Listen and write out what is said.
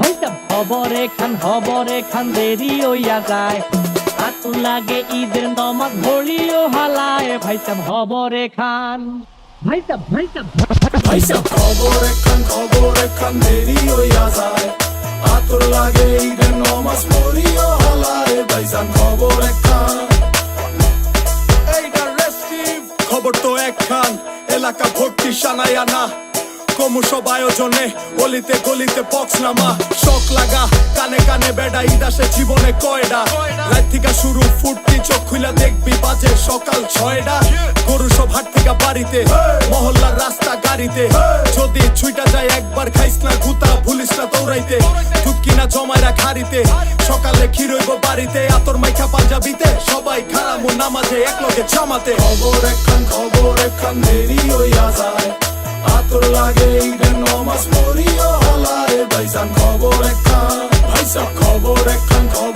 খবর এখান খবর এখান দেরি হইয়া যায়। আতু লাগে ঈদের নমাজ ঘড়িও হালায় ভাই সাহেব খবর এখান। ভাই সাহেব ভাই সাহেব ভাই সাহেব খবর এখান খবর এখান দেরি হইয়া যায়। আতর লাগে ঈদের নমাজ পড়িও হালায় ভাইজান খবর রেস্টিভ খবর তো একখান এলাকা ভর্তি সানায় আনা। ক্রমসব আয়োজনে, গলিতে গলিতে বক্স নামা। শখ লাগা, কানে কানে বেডা, ইদাসে জীবনে কয়ডা। রাত থেকে শুরু ফুটতি চোখ খুইলা দেখবি, বাজে সকাল ছয়ডা। গরু সব হাট থেকে বাড়িতে, মহল্লার রাস্তা গাড়িতে। যদি ছুইটা যায় একবার খাইস না, গুতা ভুলিস না দৌড়াইতে। দুধ কিনা জমায় রাখ হারিতে সকালে ক্ষীর হইব বাড়িতে, আতর মাইখা পাঞ্জাবিতে। সবাই খারামু নামাজে এক লগে জামাতে। খবর একখান খবর লাগে ঈদের নমাজ পড়িও হলারে। ভাইসান খবর একখান ভাইসা খবর একখান খবর